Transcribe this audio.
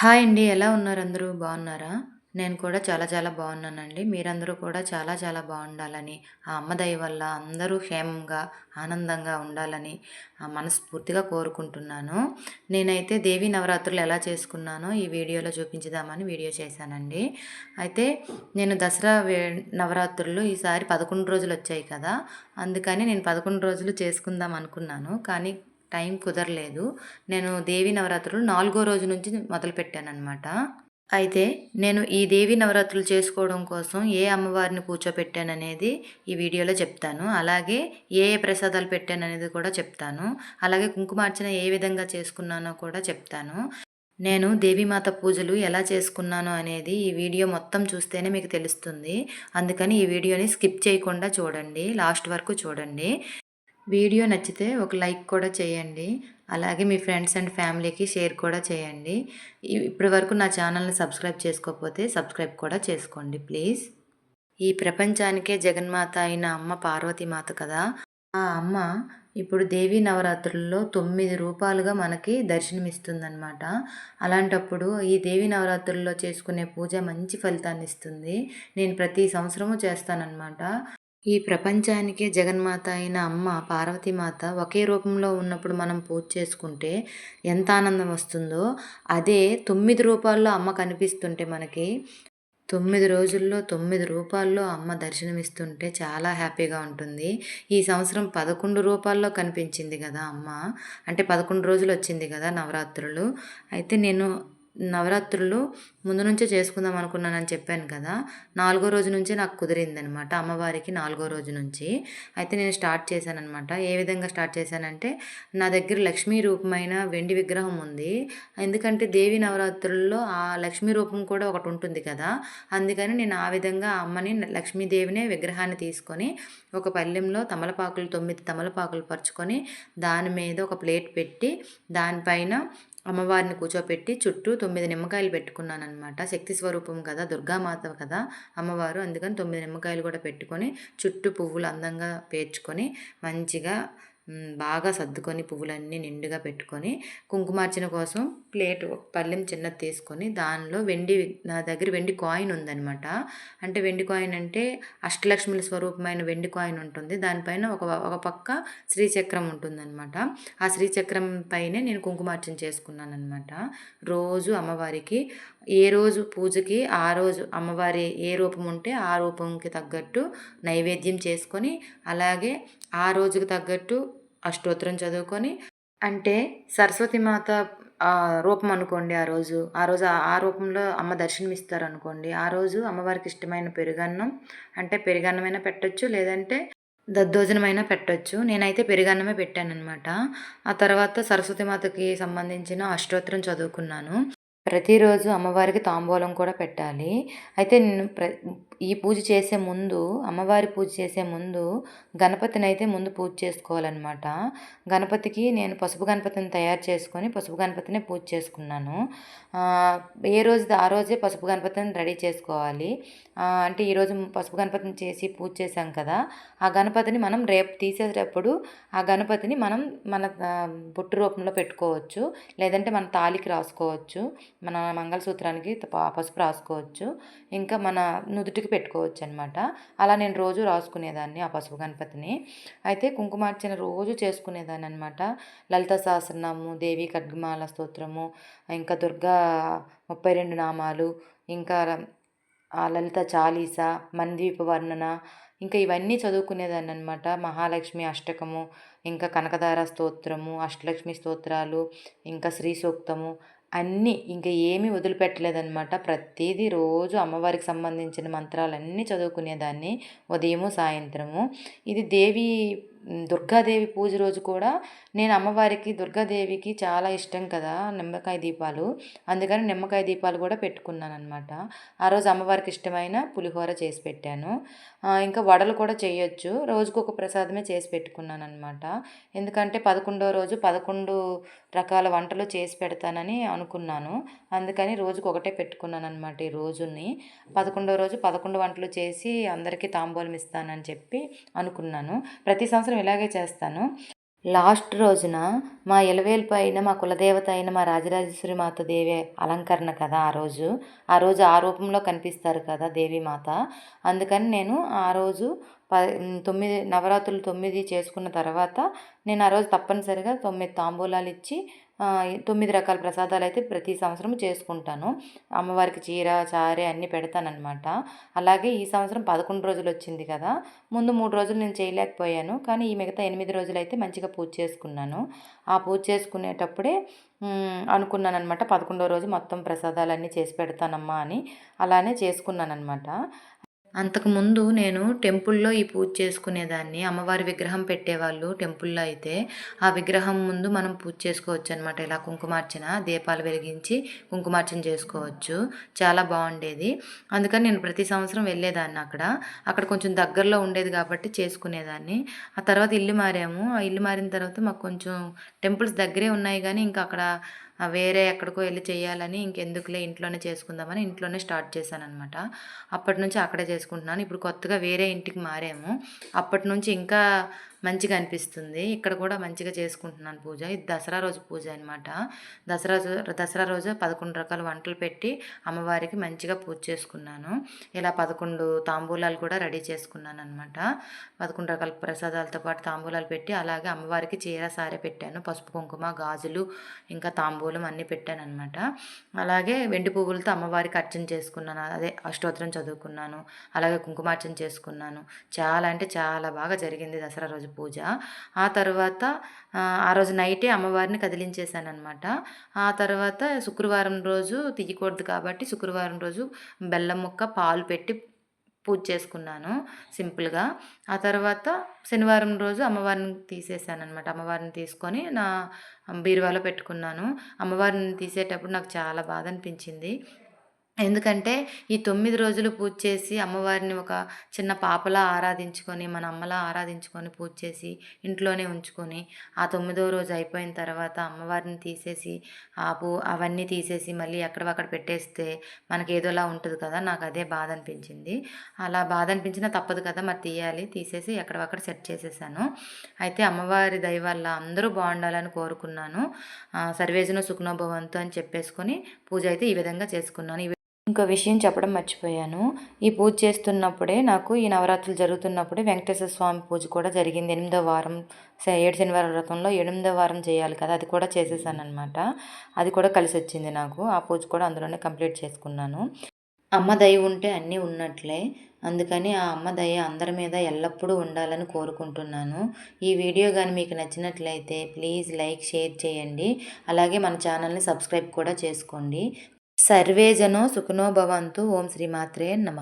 Hi అండి. ఎలా ఉన్నారు అందరూ? బాగున్నారా? నేను కూడా చాలా చాలా బాగున్నానండి. మీరందరూ కూడా చాలా చాలా బాగుండాలని, ఆ అమ్మ దయ వల్ల అందరూ క్షేమంగా, ఆనందంగా ఉండాలని మనస్ఫూర్తిగా కోరుకుంటున్నాను. నేనైతే దేవి నవరాత్రులు ఎలా చేసుకున్నానో ఈ వీడియోలో చూపించుదామని వీడియో చేశానండి. అయితే నేను దసరా వే నవరాత్రులు ఈసారి పదకొండు రోజులు వచ్చాయి కదా! అందుకని నేను 11 రోజులు చేసుకుందాం అనుకున్నాను. కానీ టైం కుదరలేదు. నేను దేవీ నవరాత్రులు నాలుగో రోజు నుంచి మొదలుపెట్టానమాట అయితే నేను ఈ దేవి నవరాత్రులు చేసుకోవడం కోసం ఏ అమ్మవారిని కూర్చోపెట్టాననేది ఈ వీడియోలో చెప్తాను. అలాగే ఏ ఏ ప్రసాదాలు పెట్టాననేది కూడా చెప్తాను. అలాగే కుంకుమార్చన ఏ విధంగా చేసుకున్నానో కూడా చెప్తాను. నేను దేవీమాత పూజలు ఎలా చేసుకున్నానో అనేది ఈ వీడియో మొత్తం చూస్తేనే మీకు తెలుస్తుంది. అందుకని ఈ వీడియోని స్కిప్ చేయకుండా చూడండి. లాస్ట్ వరకు చూడండి. వీడియో నచ్చితే ఒక లైక్ కూడా చేయండి. అలాగే మీ ఫ్రెండ్స్ అండ్ ఫ్యామిలీకి షేర్ కూడా చేయండి. ఇప్పటి వరకు నా ఛానల్‌ని సబ్స్క్రైబ్ చేసుకోకపోతే సబ్స్క్రైబ్ కూడా చేసుకోండి ప్లీజ్. ఈ ప్రపంచానికే జగన్మాత అయిన అమ్మ పార్వతీమాత కదా! ఆ అమ్మ ఇప్పుడు దేవీ నవరాత్రుల్లో తొమ్మిది రూపాలుగా మనకి దర్శనమిస్తుందన్నమాట అలాంటప్పుడు ఈ దేవీ నవరాత్రుల్లో చేసుకునే పూజ మంచి ఫలితాన్ని ఇస్తుంది నేను ప్రతి సంవత్సరము చేస్తానన్నమాట ఈ ప్రపంచానికే జగన్మాత అయిన అమ్మ పార్వతీమాత ఒకే రూపంలో ఉన్నప్పుడు మనం పూజ చేసుకుంటే ఎంత ఆనందం వస్తుందో, అదే తొమ్మిది రూపాల్లో అమ్మ కనిపిస్తుంటే మనకి తొమ్మిది రోజుల్లో తొమ్మిది రూపాల్లో అమ్మ దర్శనమిస్తుంటే చాలా హ్యాపీగా ఉంటుంది. ఈ సంవత్సరం 11 రూపాల్లో కనిపించింది కదా అమ్మ. అంటే 11 రోజులు వచ్చింది కదా నవరాత్రులు. అయితే నేను నవరాత్రులు ముందు నుంచే చేసుకుందాం అనుకున్నానని చెప్పాను కదా! నాలుగో రోజు నుంచే నాకు కుదిరిందనమాట. అమ్మవారికి నాలుగో రోజు నుంచి. అయితే నేను స్టార్ట్ చేశానమాట ఏ విధంగా స్టార్ట్ చేశానంటే, నా దగ్గర లక్ష్మీ రూపమైన వెండి విగ్రహం ఉంది. ఎందుకంటే దేవి నవరాత్రుల్లో ఆ లక్ష్మీ రూపం కూడా ఒకటి ఉంటుంది కదా! అందుకని నేను ఆ విధంగా అమ్మని లక్ష్మీదేవినే విగ్రహాన్ని తీసుకొని ఒక పల్లెంలో తమలపాకులు తొమ్మిది తమలపాకులు పరుచుకొని దాని మీద ఒక ప్లేట్ పెట్టి దానిపైన అమ్మవారిని కూర్చోపెట్టి చుట్టూ తొమ్మిది నిమ్మకాయలు పెట్టుకున్నాననమాట. శక్తి స్వరూపం కదా! దుర్గామాత కదా అమ్మవారు. అందుకని తొమ్మిది నిమ్మకాయలు కూడా పెట్టుకొని చుట్టూ పువ్వులు అందంగా పేర్చుకొని మంచిగా బాగా సర్దుకొని పువ్వులన్నీ నిండుగా పెట్టుకొని కుంకుమార్చన కోసం ప్లేట్ పళ్ళెం చిన్నది తీసుకొని దానిలో వెండి నా దగ్గర వెండి కాయిన్ ఉందనమాట. అంటే వెండి కాయిన్ అంటే అష్టలక్ష్మిల స్వరూపమైన వెండి కాయిన్ ఉంటుంది. దానిపైన ఒక ఒక పక్క శ్రీచక్రం ఉంటుందనమాట. ఆ శ్రీచక్రం పైనే నేను కుంకుమార్చన చేసుకున్నాననమాట. రోజు అమ్మవారికి ఏ రోజు పూజకి ఆ రోజు అమ్మవారి ఏ రూపం ఉంటే ఆ రూపంకి తగ్గట్టు నైవేద్యం చేసుకొని అలాగే ఆ రోజుకి తగ్గట్టు అష్టోత్తరం చదువుకొని అంటే సరస్వతిమాత రూపం అనుకోండి ఆ రోజు. ఆ రోజు ఆ రూపంలో అమ్మ దర్శనమిస్తారనుకోండి. ఆ రోజు అమ్మవారికి ఇష్టమైన పెరుగన్నం అంటే పెరుగన్నమైనా పెట్టొచ్చు. లేదంటే దద్దోజనమైనా పెట్టొచ్చు. నేనైతే పెరుగన్నమే పెట్టానమాట ఆ తర్వాత సరస్వతీమాతకి సంబంధించిన అష్టోత్తరం చదువుకున్నాను. ప్రతిరోజు అమ్మవారికి తాంబూలం కూడా పెట్టాలి. అయితే నేను ప్ర ఈ పూజ చేసే ముందు అమ్మవారి పూజ చేసే ముందు గణపతిని అయితే ముందు పూజ చేసుకోవాలనమాట. గణపతికి నేను పసుపు గణపతిని తయారు చేసుకొని పసుపు గణపతిని పూజ చేసుకున్నాను. ఏ రోజుది ఆ రోజే పసుపు గణపతిని రెడీ చేసుకోవాలి. అంటే ఈరోజు పసుపు గణపతిని చేసి పూజ చేశాం కదా! ఆ గణపతిని మనం రేపు తీసేటప్పుడు ఆ గణపతిని మనం మన బొట్టు రూపంలో పెట్టుకోవచ్చు. లేదంటే మన తాళికి రాసుకోవచ్చు. మన మంగళసూత్రానికి పసుపు రాసుకోవచ్చు. ఇంకా మన నుదుటికి పెట్టుకోవచ్చనమాట. అలా నేను రోజు రాసుకునేదాన్ని ఆ పసుపు గణపతిని. అయితే కుంకుమార్చన రోజు చేసుకునేదాన్ని అనమాట లలిత సహస్రనామము, దేవి ఖడ్గమాల స్తోత్రము, ఇంకా దుర్గా 32 నామాలు, ఇంకా ఆ లలిత చాలీస మణిద్వీప వర్ణన ఇంకా ఇవన్నీ చదువుకునేదాన్ని అనమాట మహాలక్ష్మి అష్టకము, ఇంకా కనకధార స్తోత్రము, అష్టలక్ష్మి స్తోత్రాలు, ఇంకా శ్రీ సూక్తము అన్నీ ఇంకా ఏమీ వదిలిపెట్టలేదనమాట. ప్రతిదీ రోజు అమ్మవారికి సంబంధించిన మంత్రాలన్నీ చదువుకునేదాన్ని. ఉదయము, సాయంత్రము. ఇది దేవి దుర్గాదేవి పూజ రోజు కూడా నేను అమ్మవారికి దుర్గాదేవికి చాలా ఇష్టం కదా నిమ్మకాయ దీపాలు. అందుకని నిమ్మకాయ దీపాలు కూడా పెట్టుకున్నాను అనమాట ఆ రోజు అమ్మవారికి ఇష్టమైన పులిహోర చేసి పెట్టాను. ఇంకా వడలు కూడా చేయొచ్చు. రోజుకు ఒక ప్రసాదమే చేసి పెట్టుకున్నాను అనమాట ఎందుకంటే 11వ రోజు 11 రకాల వంటలు చేసి పెడతానని అనుకున్నాను. అందుకని రోజుకొకటే పెట్టుకున్నాననమాట ఈ రోజుని. 11వ రోజు 11 వంటలు చేసి అందరికీ తాంబూలం ఇస్తానని చెప్పి అనుకున్నాను. ప్రతి సంవత్సరం ఇలాగే చేస్తాను. లాస్ట్ రోజున మా ఇలవేల్పు అయిన మా కులదేవత అయిన మా రాజరాజేశ్వరి మాత దేవి అలంకరణ కదా ఆ రోజు ఆ రోజు ఆ రూపంలో కనిపిస్తారు కదా దేవీమాత అందుకని నేను ఆ రోజు ప తొమ్మిది నవరాత్రులు తొమ్మిది చేసుకున్న తర్వాత నేను ఆ రోజు తప్పనిసరిగా తొమ్మిది తాంబూలాలు ఇచ్చి తొమ్మిది రకాల ప్రసాదాలు అయితే ప్రతి సంవత్సరం చేసుకుంటాను. అమ్మవారికి చీర చారే అన్నీ పెడతానమాట అలాగే ఈ సంవత్సరం పదకొండు రోజులు వచ్చింది కదా. ముందు మూడు రోజులు నేను చేయలేకపోయాను. కానీ ఈ మిగతా ఎనిమిది రోజులు అయితే మంచిగా పూజ చేసుకున్నాను. ఆ పూజ చేసుకునేటప్పుడే అనుకున్నాను అనమాట పదకొండో రోజు మొత్తం ప్రసాదాలన్నీ చేసి పెడతానమ్మా అని. అలానే చేసుకున్నాను అనమాట అంతకుముందు నేను టెంపుల్లో ఈ పూజ చేసుకునేదాన్ని. అమ్మవారి విగ్రహం పెట్టేవాళ్ళు టెంపుల్లో అయితే. ఆ విగ్రహం ముందు మనం పూజ చేసుకోవచ్చు అనమాట ఇలా కుంకుమార్చన దీపాలు వెలిగించి కుంకుమార్చన చేసుకోవచ్చు. చాలా బాగుండేది. అందుకని నేను ప్రతి సంవత్సరం వెళ్ళేదాన్ని అక్కడ. అక్కడ కొంచెం దగ్గరలో ఉండేది కాబట్టి చేసుకునేదాన్ని. ఆ తర్వాత ఇల్లు మారాము. ఆ ఇల్లు మారిన తర్వాత మాకు కొంచెం టెంపుల్స్ దగ్గరే ఉన్నాయి కానీ ఇంకా అక్కడ వేరే ఎక్కడికో వెళ్ళి చేయాలని ఇంకెందుకులే ఇంట్లోనే చేసుకుందామని ఇంట్లోనే స్టార్ట్ చేశాను అనమాట అప్పటి నుంచి అక్కడే చేసుకుంటున్నాను. ఇప్పుడు కొత్తగా వేరే ఇంటికి మారాము. అప్పటి నుంచి ఇంకా మంచిగా అనిపిస్తుంది. ఇక్కడ కూడా మంచిగా చేసుకుంటున్నాను పూజ. ఇది దసరా రోజు పూజ అనమాట దసరా దసరా రోజు పదకొండు రకాల వంటలు పెట్టి అమ్మవారికి మంచిగా పూజ చేసుకున్నాను. ఇలా పదకొండు తాంబూలాలు కూడా రెడీ చేసుకున్నాను అనమాట పదకొండు రకాల ప్రసాదాలతో పాటు తాంబూలాలు పెట్టి అలాగే అమ్మవారికి చీర సారె పెట్టాను. పసుపు కుంకుమ గాజులు ఇంకా తాంబూలం అన్నీ పెట్టాను అనమాట అలాగే వెండి పువ్వులతో అమ్మవారికి అర్చన చేసుకున్నాను. అదే అష్టోత్తరం చదువుకున్నాను. అలాగే కుంకుమార్చన చేసుకున్నాను. చాలా అంటే చాలా బాగా జరిగింది దసరా రోజు పూజ. ఆ తర్వాత ఆ రోజు నైటే అమ్మవారిని కదిలించేశాను అనమాట ఆ తర్వాత శుక్రవారం రోజు తీయకూడదు కాబట్టి శుక్రవారం రోజు బెల్లం ముక్క పాలు పెట్టి పూజ చేసుకున్నాను సింపుల్గా. ఆ తర్వాత శనివారం రోజు అమ్మవారిని తీసేసాను అనమాట అమ్మవారిని తీసుకొని నా బీరువాలో పెట్టుకున్నాను. అమ్మవారిని తీసేటప్పుడు నాకు చాలా బాధ అనిపించింది. ఎందుకంటే ఈ తొమ్మిది రోజులు పూజ చేసి అమ్మవారిని ఒక చిన్న పాపలా ఆరాధించుకొని మన అమ్మలా ఆరాధించుకొని పూజ చేసి ఇంట్లోనే ఉంచుకొని ఆ తొమ్మిదో రోజు అయిపోయిన తర్వాత అమ్మవారిని తీసేసి ఆ పూ అవన్నీ తీసేసి మళ్ళీ ఎక్కడవక్కడ పెట్టేస్తే మనకి ఏదోలా ఉంటుంది కదా నాకు అదే బాధ అనిపించింది అలా బాధ అనిపించినా తప్పదు కదా మరి తీయాలి. తీసేసి ఎక్కడవక్కడ సెట్ చేసేసాను. అయితే అమ్మవారి దయ వల్ల అందరూ బాగుండాలని కోరుకున్నాను. సర్వేజన సుఖనోభవంతో అని చెప్పేసుకొని పూజ అయితే ఈ విధంగా చేసుకున్నాను. ఇంకో విషయం చెప్పడం మర్చిపోయాను. ఈ పూజ చేస్తున్నప్పుడే నాకు ఈ నవరాత్రులు జరుగుతున్నప్పుడే వెంకటేశ్వర స్వామి పూజ కూడా జరిగింది. ఎనిమిదో వారం ఏడు శనివారం వ్రతంలో ఎనిమిదో వారం చేయాలి కదా అది కూడా చేసేసాను అనమాట అది కూడా కలిసి వచ్చింది నాకు. ఆ పూజ కూడా అందులోనే కంప్లీట్ చేసుకున్నాను. అమ్మ దయ ఉంటే అన్నీ ఉన్నట్లే. అందుకని ఆ అమ్మ దయ అందరి మీద ఎల్లప్పుడూ ఉండాలని కోరుకుంటున్నాను. ఈ వీడియో కానీ మీకు నచ్చినట్లయితే ప్లీజ్ లైక్ షేర్ చేయండి. అలాగే మన ఛానల్ని సబ్స్క్రైబ్ కూడా చేసుకోండి. సర్వేజనో సుఖనో భవంతు ఓం శ్రీమాత్రే నమ.